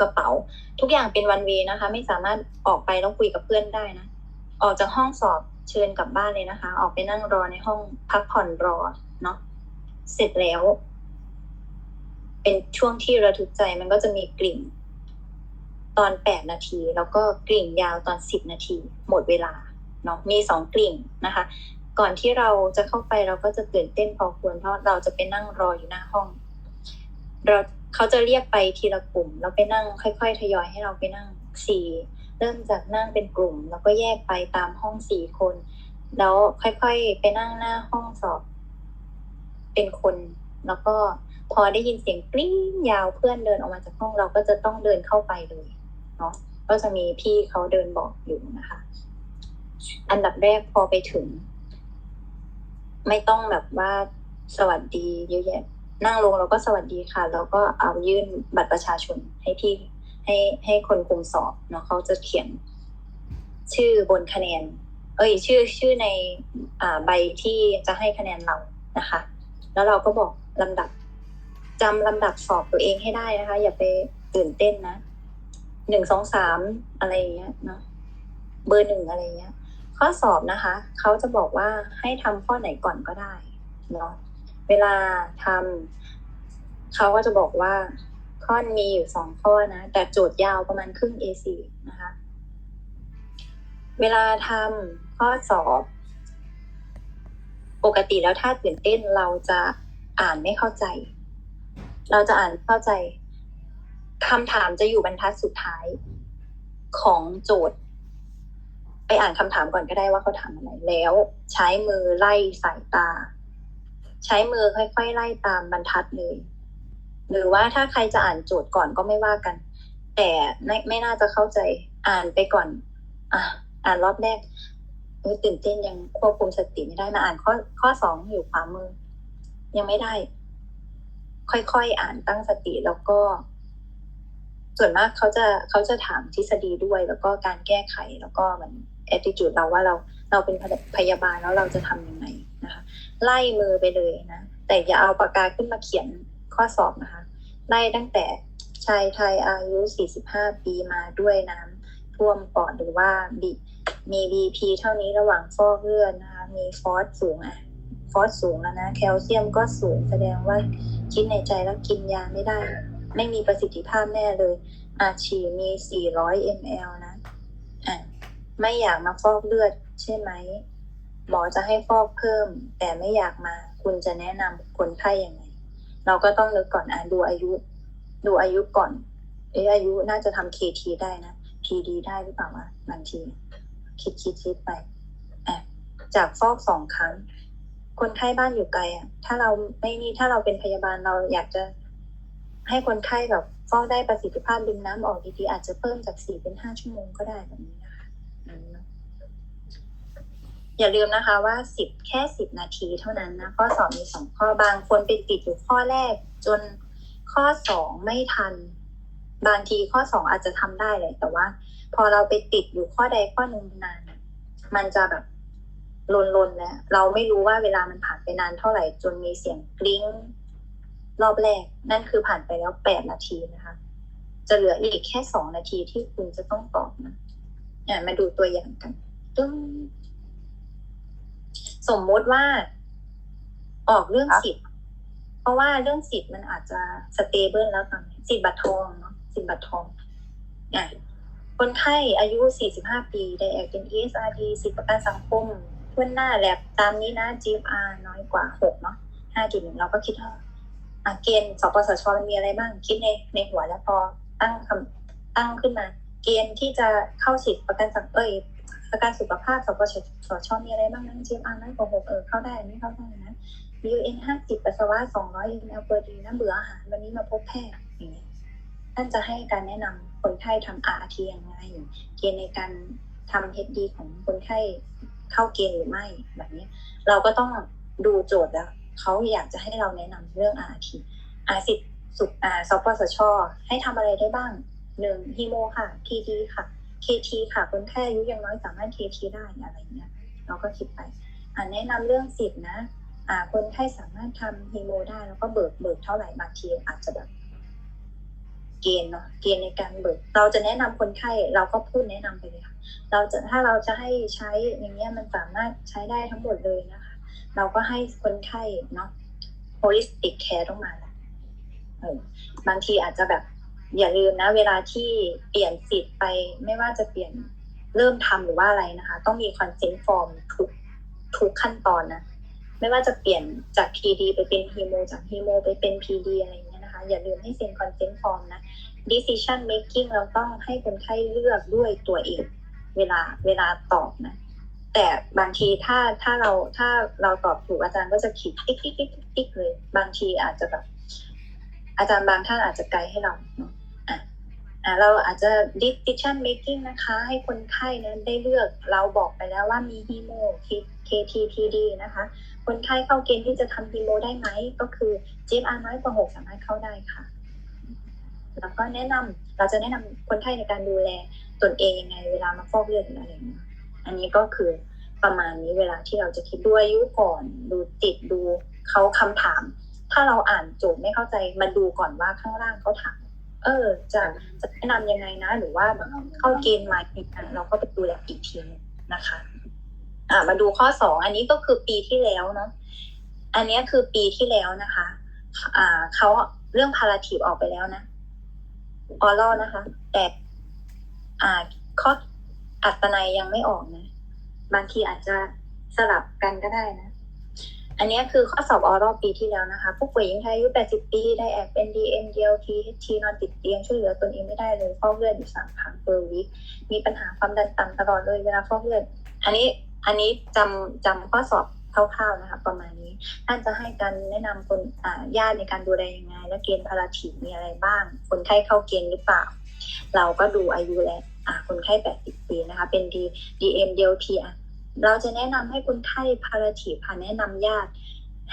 กระเป๋า ทุกอย่างเป็นวันเวนะคะ ไม่สามารถออกไปแล้วคุยกับเพื่อนได้นะ ออกจากห้องสอบเชิญกลับบ้านเลยนะคะ ออกไปนั่งรอในห้องพักผ่อนรอเนาะเสร็จแล้ว เป็นช่วงที่ระทึกใจมันก็จะมีกลิ่น ตอนแปดนาที แล้วก็กลิ่นยาวตอนสิบนาที หมดเวลาเนาะมีสองกลิ่นนะคะ ก่อนที่เราจะเข้าไปเราก็จะตื่นเต้นพอควรเพราะเราจะไปนั่งรออยู่หน้าห้อง เรา เขาจะเรียกไปทีละกลุ่มแล้วไปนั่งค่อย ๆ ทยอยให้เราไปนั่งสี่เริ่มจากนั่งเป็นกลุ่ม แล้วก็แยกไปตามห้องสี่คน แล้วค่อยๆไปนั่งหน้าห้องสอบ เป็นคน แล้วก็พอได้ยินเสียงกริ้งยาวเพื่อนเดินออกมาจากห้องเราก็จะต้องเดินเข้าไปเลยเนาะก็จะมีพี่เขาเดินบอกอยู่นะคะ อันดับแรกพอไปถึง ไม่ต้องแบบว่าสวัสดีเยอะแยะ นั่งลงเราก็สวัสดีค่ะ แล้วก็เอายื่นบัตรประชาชนให้พี่ให้ให้คนคุมสอบเนาะเขาจะเขียน ชื่อบนคะแนน เอ้ย ชื่อชื่อในอ่าใบที่จะให้คะแนนเรานะคะ แล้วเราก็บอกลำดับจำลำดับสอบตัวเองให้ได้นะคะ อย่าไปตื่นเต้นนะหนึ่งสองสามอะไรอย่างเงี้ยเนาะเบอร์หนึ่งอะไรเงี้ย ข้อสอบนะคะ เขาจะบอกว่าให้ทำข้อไหนก่อนก็ได้เนาะ เวลาทำเขาก็จะบอกว่าข้อมีอยู่สองข้อนะ แต่โจทย์ยาวประมาณครึ่ง A4 นะคะ เวลาทำข้อสอบ ปกติแล้วถ้าตื่นเต้นเราจะอ่านไม่เข้าใจ เราจะอ่านเข้าใจคำถามจะอยู่บรรทัดสุดท้ายของโจทย์ ไปอ่านคำถามก่อนก็ได้ว่าเขาถามอะไรแล้ว ใช้มือไล่สายตา ใช้มือค่อยๆไล่ตามบรรทัดเลย หรือว่าถ้าใครจะอ่านโจทย์ก่อนก็ไม่ว่ากัน แต่ไม่ไม่น่าจะเข้าใจอ่านไปก่อน อะอ่านรอบแรกตื่นเต้นยังควบคุมสติไม่ได้มาอ่านข้อข้อสองอยู่ขวามือ ยังไม่ได้ ค่อยๆอ่านตั้งสติแล้วก็ ส่วนมากเขาจะเขาจะถามทฤษฎีด้วย แล้วก็การแก้ไขแล้วก็เหมือน attitude เราว่าเราเราเป็นพยาบาลแล้วเราจะทำยังไง ไล่มือไปเลยนะแต่อย่าเอาปากกาขึ้นมาเขียนข้อสอบนะคะ ไล่ตั้งแต่ชายไทยอายุ 45 ปีมาด้วยน้ำท่วมปอดหรือว่าบีมี BP เท่านี้ระหว่างฟอกเลือดนะคะมีฟอสสูงอะฟอสสูงแล้วนะ แคลเซียมก็สูงแสดงว่าคิดในใจแล้วกินยาไม่ได้ ไม่มีประสิทธิภาพแน่เลย อาฉีมี 400 ml นะอะไม่อยากมาฟอกเลือดใช่ไหม หมอจะให้ฟอกเพิ่ม แต่ไม่อยากมา คุณจะแนะนำคนไข้ยังไง เราก็ต้องนึกก่อนอะดูอายุ ดูอายุก่อน เออายุน่าจะทำเคทีได้นะ PD ได้หรือเปล่าวะบางที คิดคิดคิดไปอะจากฟอกสองครั้ง คนไข้บ้านอยู่ไกลอะ ถ้าเราไม่นี่ถ้าเราเป็นพยาบาลเราอยากจะให้คนไข้แบบฟอกได้ประสิทธิภาพดึงน้ำออกดีๆอาจจะเพิ่มจากสี่เป็นห้าชั่วโมงก็ได้แบบนี้นะ อย่าลืมนะคะว่าสิบแค่สิบนาทีเท่านั้นนะข้อสอบมีสองข้อบางคนไปติดอยู่ข้อแรก จนข้อสองไม่ทัน บางทีข้อสองอาจจะทำได้เลยแต่ว่า พอเราไปติดอยู่ข้อใดข้อหนึ่งนานมันจะแบบลนๆแล้วเราไม่รู้ว่าเวลามันผ่านไปนานเท่าไหร่จนมีเสียงกริ้งรอบแรก นั่นคือผ่านไปแล้วแปดนาทีนะคะ จะเหลืออีกแค่สองนาทีที่คุณจะต้องตอบนะอะมาดูตัวอย่างกันตึ้ง สมมุติว่าออกเรื่องสิทธิ์เพราะว่าเรื่องสิทธิ์มันอาจจะสเตเบิลแล้วตอนนี้สิทธิ์บัตรทองเนาะสิทธิ์บัตรทองอะคนไข้อายุ 45 ปีไดแอกเป็น ESRD สิทธิประกันสังคมทั่วหน้าแลบตามนี้นะ GFR น้อยกว่า 6 เนาะ5.1 เราก็คิดว่าอะเกณฑ์สปสชมันมีอะไรบ้าง คิดในในหัวแล้วพอตั้งคำตั้งขึ้นมา เกณฑ์ที่จะเข้าสิทธิประกันสังเอ้ย ประกันสุขภาพสปสชมีอะไรบ้างนั้น GFR น้อยกว่า6เออเข้าได้ไม่เข้าได้นะ UN 50ปัสสาวะ200 ml เปอร์ดีนะเบื่ออาหารวันนี้มาพบแพทย์อย่างเงี้ยท่านจะให้การแนะนำคนไข้ทำ RT ยังไงเกณฑ์ในการทำ HD ของคนไข้เข้าเกณฑ์หรือไม่แบบนี้ เราก็ต้องดูโจทย์แล้วเขาอยากจะให้เราแนะนำเรื่อง RT อาสิทธิ์สุขอาสปสชให้ทำอะไรได้บ้างหนึ่งฮีโมค่ะ PD ค่ะ KT ค่ะคนไข้อายุยังน้อยสามารถ KT ได้อะไรเงี้ยเราก็คิดไปอ่าแนะนำเรื่องสิทธิ์นะอ่าคนไข้สามารถทำฮีโมได้แล้วก็เบิกเบิกเท่าไหร่บางทีอาจจะแบบเกณฑ์เนาะเกณฑ์ในการเบิก เราจะแนะนำคนไข้เราก็พูดแนะนำไปเลยค่ะ เราจะถ้าเราจะให้ใช้อย่างเงี้ยมันสามารถใช้ได้ทั้งหมดเลยนะคะ เราก็ให้คนไข้เนาะ holistic care ต้องมาละเออบางทีอาจจะแบบ อย่าลืมนะ เวลาที่เปลี่ยนสิทธิ์ไปไม่ว่าจะเปลี่ยนเริ่มทำหรือว่าอะไรนะคะ ต้องมี consent form ทุกทุกขั้นตอนนะ ไม่ว่าจะเปลี่ยนจาก PD ไปเป็นฮีโมจากฮีโมไปเป็น PD อะไรอย่างเงี้ยนะคะ อย่าลืมให้เซ็น consent form นะ decision making เราต้องให้คนไข้เลือกด้วยตัวเอง เวลาเวลาตอบนะ แต่บางทีถ้าถ้าเราถ้าเราตอบถูกอาจารย์ก็จะขีดติ๊กติ๊กติ๊กติ๊กเลย บางทีอาจจะแบบอาจารย์บางท่านอาจจะไกด์ให้เราเนาะ เราอาจจะ decision making นะคะ ให้คนไข้นั้นได้เลือกเราบอกไปแล้วว่ามีฮีโม KTTD นะคะ คนไข้เข้าเกณฑ์ที่จะทำฮีโมได้ไหม ก็คือ GFR น้อยกว่า 6 สามารถเข้าได้ค่ะ แล้วก็แนะนำเราจะแนะนำคนไข้ในการดูแลตนเองยังไงเวลามาฟอกเลือดอะไรอย่างเงี้ยอันนี้ก็คือประมาณนี้เวลาที่เราจะคิดดูอายุก่อนดูติดดูเขาคำถาม ถ้าเราอ่านโจทย์ไม่เข้าใจมาดูก่อนว่าข้างล่างเขาถาม เออ จะจะแนะนำยังไงนะ หรือว่าแบบเข้าเกณฑ์มาอีกเราก็ไปดูแลอีกทีนึงนะคะ อ่า มาดูข้อสองอันนี้ก็คือปีที่แล้วเนาะอันนี้คือปีที่แล้วนะคะ อ่าเขาเรื่องพาราทีฟออกไปแล้วนะออรอนะคะ แต่อ่าข้ออัตนัยยังไม่ออกนะ บางทีอาจจะสลับกันก็ได้นะ อันนี้คือข้อสอบออรอบปีที่แล้วนะคะ ผู้ป่วยหญิงไทยอายุ 80 ปี ได้แอบเป็น DM DLT HT นอนติดเตียงช่วยเหลือตนเองไม่ได้เลยฟอกเลือดอยู่สามครั้งเปอร์วิคมีปัญหาความดันต่ำตลอดเลยเวลาฟอกเลือด อันนี้อันนี้จำจำข้อสอบคร่าวๆนะคะประมาณนี้ท่านจะให้การแนะนำคนญาติในการดูแลยังไง และเกณฑ์พาราทีมีอะไรบ้าง คนไข้เข้าเกณฑ์หรือเปล่า เราก็ดูอายุและอ่าคนไข้ 80 ปีนะคะ เป็น D DM DLT อะ เราจะแนะนำให้คนไข้พาราทีฟค่ะแนะนำญาติ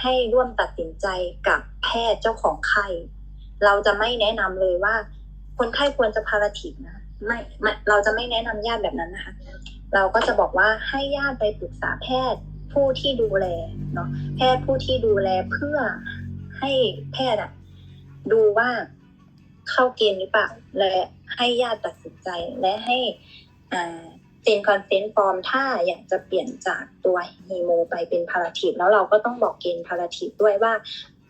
ให้ร่วมตัดสินใจกับแพทย์เจ้าของไข้เราจะไม่แนะนำเลยว่า คนไข้ควรจะพาราทีนะไม่ไม่เราจะไม่แนะนำญาติแบบนั้นนะคะ เราก็จะบอกว่าให้ญาติไปปรึกษาแพทย์ผู้ที่ดูแลเนาะแพทย์ผู้ที่ดูแลเพื่อให้แพทย์อะดูว่าเข้าเกณฑ์หรือเปล่าและให้ญาติตัดสินใจและให้อ่า เซ็นคอนเซนต์ฟอร์มถ้าอยากจะเปลี่ยนจากตัวฮีโมไปเป็นพาราทีฟแล้วเราก็ต้องบอกเกณฑ์พาราทีฟด้วยว่า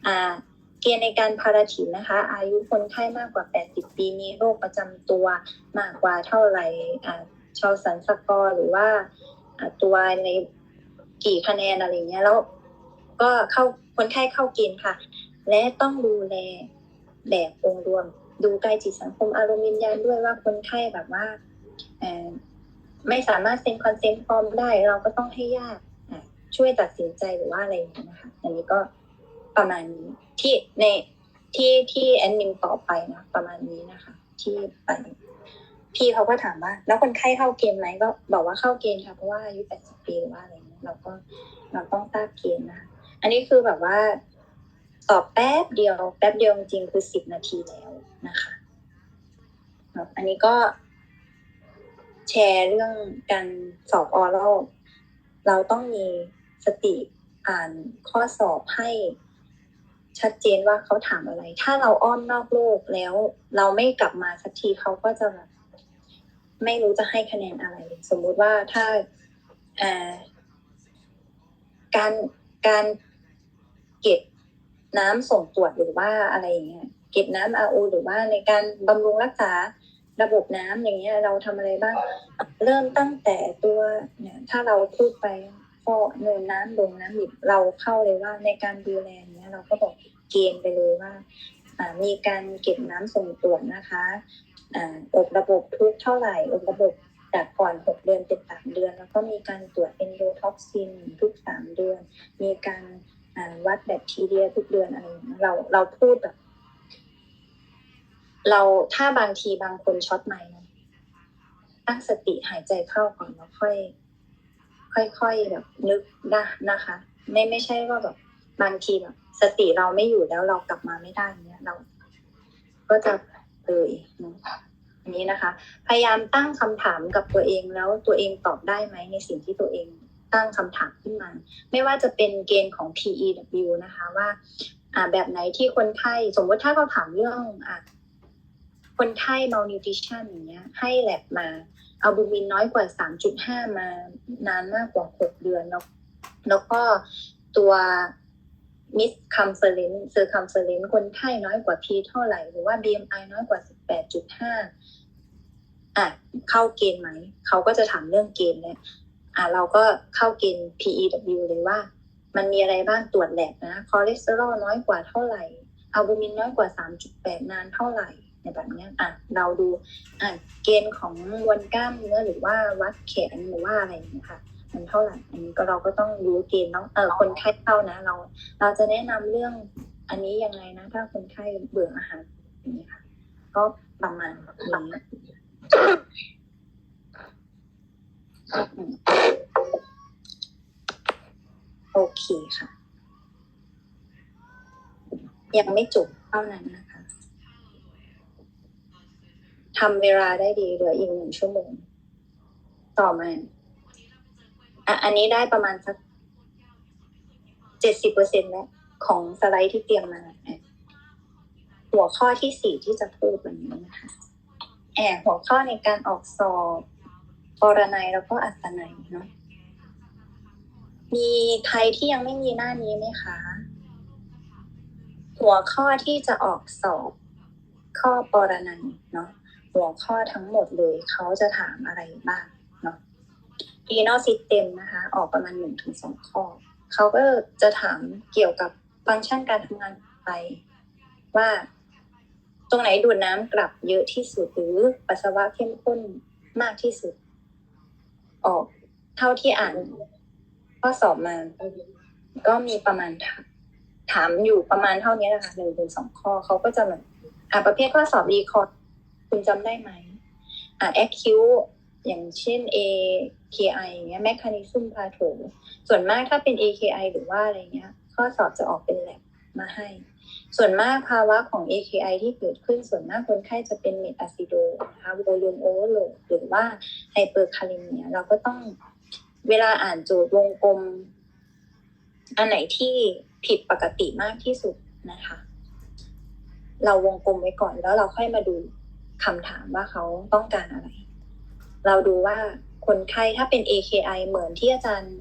อ่าเกณฑ์ในการพาราทีฟนะคะ อายุคนไข้มากกว่า 80 ปีมีโรคประจำตัวมากกว่าเท่าไหร่ชาวสันสกอร์หรือว่าตัวในกี่คะแนนอะไรเงี้ยแล้วก็เข้าคนไข้เข้าเกณฑ์ค่ะ และต้องดูแลแบบองค์รวม ดูกายจิตสังคมอารมณ์วิญญาณด้วยว่าคนไข้แบบว่า ไม่สามารถเซ็นคอนเซนต์ฟอร์มได้ เราก็ต้องให้ญาติช่วยตัดสินใจหรือว่าอะไรอย่างเงี้ยนะคะ อันนี้ก็ประมาณนี้ที่ในที่ที่แอดมินตอบไปนะประมาณนี้นะคะ ที่ไปพี่เขาก็ถามว่า แล้วคนไข้เข้าเกณฑ์ไหมก็บอกว่าเข้าเกณฑ์ค่ะเพราะว่าอายุ 80 ปีหรือว่าอะไรเงี้ยเราก็เราต้องทราบเกณฑ์นะคะอันนี้คือแบบว่าตอบแป๊บเดียว แป๊บเดียวจริงๆคือ 10 นาทีแล้วนะคะอันนี้ก็ แชร์เรื่องการสอบออรัลเราต้องมีสติอ่านข้อสอบให้ชัดเจนว่าเขาถามอะไร ถ้าเราอ้อมนอกโลกแล้ว เราไม่กลับมาสักทีเขาก็จะไม่รู้จะให้คะแนนอะไร สมมุติว่าถ้าอ่าการการเก็บน้ำส่งตรวจหรือว่าอะไรอย่างเงี้ยเก็บน้ำ RO หรือว่าในการบำรุงรักษา ระบบน้ำอย่างเงี้ยเราทำอะไรบ้าง เริ่มตั้งแต่ตัวเนี่ยถ้าเราพูดไปก็เนินน้ำลงน้ำหยิบเราเข้าเลยว่าในการดูแลเนี้ยเราก็บอกเกณฑ์ไปเลยว่าอ่ามีการเก็บน้ำส่งตรวจนะคะอ่าอบระบบทุกเท่าไหร่อบระบบจากก่อนหกเดือนเป็นสามเดือน แล้วก็มีการตรวจเอนโดท็อกซินทุกสามเดือน มีการวัดแบคทีเรียทุกเดือนอะไรอย่างเงี้ยเราเราพูดแบบ เราถ้าบางทีบางคนช็อตไหมค์นะตั้งสติหายใจเข้าก่อนแล้วค่อย ค่อยๆแบบนึกนะนะคะ ไม่ไม่ใช่ว่าแบบบางทีแบบสติเราไม่อยู่แล้วเรากลับมาไม่ได้เนี้ยเรา ก็จะเลยนอะอันนี้นะคะ พยายามตั้งคำถามกับตัวเองแล้วตัวเองตอบได้ไหมในสิ่งที่ตัวเองตั้งคำถามขึ้นมา ไม่ว่าจะเป็นเกณฑ์ของ PEW นะคะว่า อ่าแบบไหนที่คนไข้สมมติถ้าเขาถามเรื่องอ่า คนไข้ malnutrition อย่างเงี้ยให้แลบมาอัลบูมินน้อยกว่า 3.5 มานานมากกว่า 6 เดือนแล้วแล้วก็ตัวมิสคัมเฟอร์เรนเซอร์คัมเฟอร์เรนคนไข้น้อยกว่า P เท่าไหร่ หรือว่า BMI น้อยกว่า 18.5 อะ เข้าเกณฑ์ไหม เขาก็จะถามเรื่องเกณฑ์เนี่ยอะ เราก็เข้าเกณฑ์ PEW เลยว่า มันมีอะไรบ้างตรวจแลบนะ คอเลสเตอรอลน้อยกว่าเท่าไหร่อัลบูมินน้อยกว่า 3.8 นานเท่าไหร่ ในแบบเนี้ยอะเราดูอะเกณฑ์ของมวลกล้ามเนื้อหรือว่าวัดแขนหรือว่าอะไรอย่างเงี้ยค่ะ มันเท่าไหร่อันนี้ก็เราก็ต้องรู้เกณฑ์เนาะเออคนไข้เข้านะ เรา เราจะแนะนำเรื่องอันนี้ยังไงนะ ถ้าคนไข้เบื่ออาหารอย่างนี้ค่ะ ก็ประมาณนี้โอเคค่ะ ยังไม่จบเท่านั้นนะคะ ทำเวลาได้ดีเหลืออีกหนึ่งชั่วโมง ต่อมาอะอันนี้ได้ประมาณสักเจ็ดสิบเปอร์เซ็นแล้ว ของสไลด์ที่เตรียมมา หัวข้อที่สี่ที่จะพูดวันนี้นะคะแอบหัวข้อในการออกสอบปรนัยแล้วก็อัศนัยเนาะมีใครที่ยังไม่มีหน้านี้ไหมคะ หัวข้อที่จะออกสอบข้อปรนัยเนาะ หัวข้อทั้งหมดเลย เขาจะถามอะไรบ้างเนาะ renal system นะคะ ออกประมาณหนึ่งถึงสองข้อ เขาก็จะถามเกี่ยวกับฟังก์ชันการทำงานไป ว่าตรงไหนดูดน้ำกลับเยอะที่สุดหรือปัสสาวะเข้มข้นมากที่สุด ออกเท่าที่อ่านข้อสอบมา ก็มีประมาณถามอยู่ประมาณเท่านี้แหละค่ะหนึ่งถึงสองข้อเขาก็จะแบบอ่าประเภทข้อสอบรีคอร์ด คุณจำได้ไหมอ่าแอคคิวอย่างเช่น AKI อย่างเงี้ย mechanism p a t h o ส่วนมากถ้าเป็น AKI หรือว่าอะไรเงี้ย ข้อสอบจะออกเป็นแลบมาให้ ส่วนมากภาวะของ AKI ที่เกิดขึ้นส่วนมากคนไข้จะเป็นเมทอะซิโดนะคะโวลูมโอเวอร์โหลดหรือว่าไฮเปอร์คาลิเมียเราก็ต้องเวลาอ่านโจทย์วงกลม อันไหนที่ผิดปกติมากที่สุดนะคะ เราวงกลมไว้ก่อนแล้วเราค่อยมาดู คำถามว่าเขาต้องการอะไร เราดูว่าคนไข้ถ้าเป็น AKI เหมือนที่อาจารย์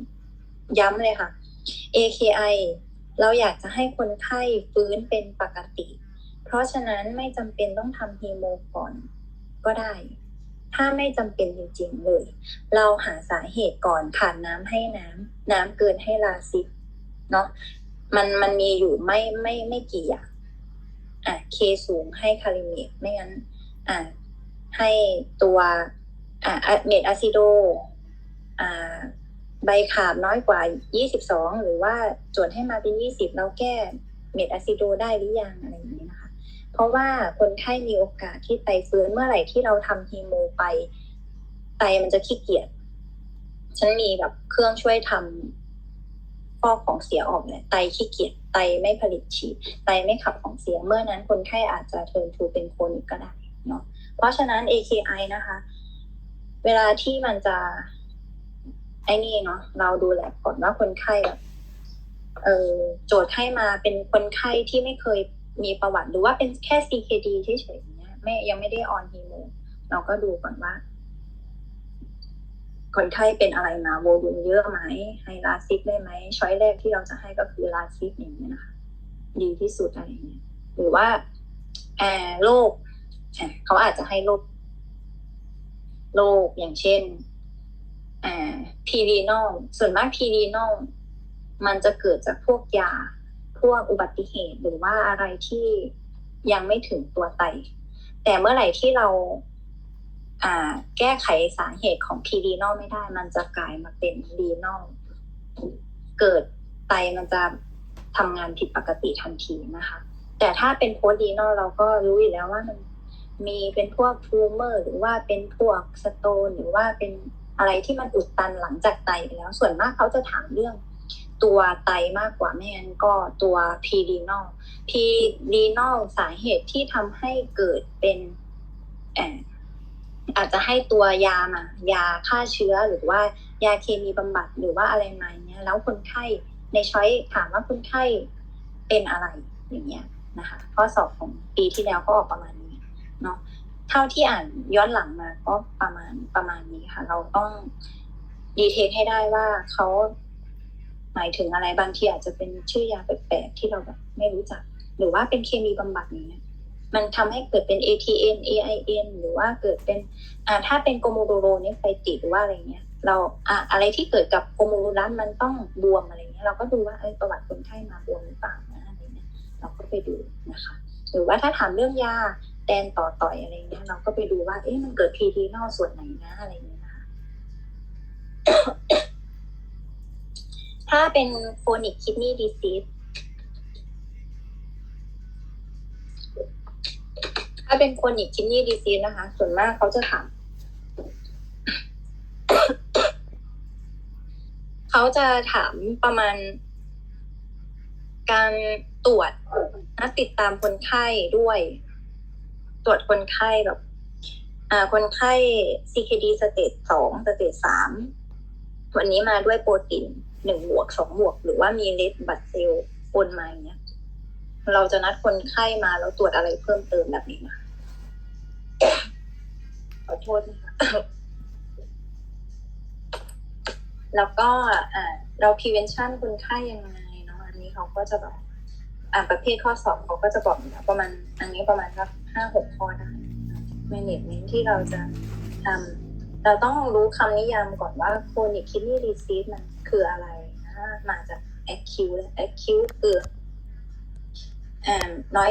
ย้ำเลยค่ะ AKI เราอยากจะให้คนไข้ฟื้นเป็นปกติ เพราะฉะนั้นไม่จำเป็นต้องทำฮีโมก่อนก็ได้ ถ้าไม่จำเป็นจริงๆเลย เราหาสาเหตุก่อนขาดน้ำให้น้ำน้ำเกินให้ลาซิปเนาะมันมันมีอยู่ไม่ไม่ไม่กี่อย่างอะเคสูงให้คาลิเมตไม่งั้น อะให้ตัวอะเมทอะซิโดอ่าใบขาบน้อยกว่า 22 หรือว่าจดให้มาเป็น 20 แล้วแก้เมทอะซิโดได้หรือยังอะไรอย่างนี้นะคะ เพราะว่าคนไข้มีโอกาสที่ไตฟื้นเมื่อไหร่ที่เราทำฮีโมไป ไตมันจะขี้เกียจฉันมีแบบเครื่องช่วยทำฟอกของเสียออกเนี่ยไตขี้เกียจไตไม่ผลิตฉีดไตไม่ขับของเสียเมื่อนั้นคนไข้อาจจะเทิร์นทูเป็นโคนิกก็ได้ เนาะเพราะฉะนั้น AKI นะคะ เวลาที่มันจะไอ้นี่เนาะเราดูแลก่อนว่าคนไข้แบบเออโจทย์ให้มาเป็นคนไข้ที่ไม่เคยมีประวัติหรือว่าเป็นแค่ CKD เฉยๆเนี้ยไม่ยังไม่ได้ออนฮีโมเราก็ดูก่อนว่า คนไข้เป็นอะไรมาโวลูมเยอะไหมให้ลาซิกได้ไหมช้อยแรกที่เราจะให้ก็คือลาซิกอย่างนี้ยนะคะ ดีที่สุดอะไรอย่างเงี้ยหรือว่าแอโรค เขาอาจจะให้โรคโรคอย่างเช่น อ่าพีรีนอลส่วนมากพีรีนอลมันจะเกิดจากพวกยา พวกอุบัติเหตุหรือว่าอะไรที่ยังไม่ถึงตัวไต แต่เมื่อไหร่ที่เรา อ่า แก้ไขสาเหตุของพีรีนอลไม่ได้ มันจะกลายมาเป็นรีนอลเกิดไตมันจะทำงานผิดปกติทันทีนะคะ แต่ถ้าเป็นโพสดีนอลเราก็รู้อยู่แล้วว่ามัน มีเป็นพวกทูเมอร์หรือว่าเป็นพวกสโตนหรือว่าเป็นอะไรที่มันอุดตันหลังจากไตไปแล้ว ส่วนมากเขาจะถามเรื่องตัวไตมากกว่าไม่งั้นก็ตัวพีรีนอลพีรีนอลสาเหตุที่ทำให้เกิดเป็นเอ่อาจจะให้ตัวยามายาฆ่าเชื้อหรือว่ายาเคมีบำบัดหรือว่าอะไรมาเนี้ย แล้วคนไข้ในช้อยถามว่าคนไข้เป็นอะไรอย่างเงี้ยนะคะข้อสอบของปีที่แล้วก็ออกประมาณ เนาะเท่าที่อ่านย้อนหลังมาก็ประมาณประมาณนี้ค่ะ เราต้องดีเทคให้ได้ว่าเขาหมายถึงอะไรบางทีอาจจะเป็นชื่อยาแปลกๆที่เราแบบไม่รู้จัก หรือว่าเป็นเคมีบำบัดอย่างเนี้ยมันทำให้เกิดเป็น ATN AIN หรือว่าเกิดเป็นอ่าถ้าเป็นโกโมโดโรนี่ไฟติดหรือว่าอะไรเงี้ย เราอ่าอะไรที่เกิดกับโกโมโดรัสมันต้องบวมอะไรเงี้ยเราก็ดูว่าเออประวัติคนไข้มาบวมหรือเปล่านะอะไรเงี้ยเราก็ไปดูนะคะ หรือว่าถ้าถามเรื่องยา แดนต่อต่อยอะไรเงี้ยเราก็ไปดูว่า เอ๊ะมันเกิดพีดีนอลส่วนไหนนะอะไรเงี้ยนะคะถ้าเป็นโคนิกคิดนี่ดีซีสถ้าเป็นคนอีกคิดนี่ดีซีนะคะ ส่วนมากเขาจะถามเขาจะถามประมาณการตรวจนะติดตามคนไข้ด้วย ตรวจคนไข้แบบอ่าคนไข้ CKD สเตจสองสเตจสามวันนี้มาด้วยโปรตีนหนึ่งบวกสองบวก หรือว่ามีเลดบัตเซลปนมาอย่างเงี้ยเราจะนัดคนไข้มาแล้วตรวจอะไรเพิ่มเติมแบบนี้นะขอโทษนะคะแล้วก็เรา prevention คนไข้ยังไงเนาะอันนี้เขาก็จะแบบ อ่าประเภทข้อสอบเขาก็จะบอกนะประมาณอันนี้ประมาณสักห้าหกข้อได้ management ที่เราจะทำเราต้องรู้คำนิยามก่อนว่า chronic kidney disease มันคืออะไรนะมาจาก acute acute คืออ่าน้อย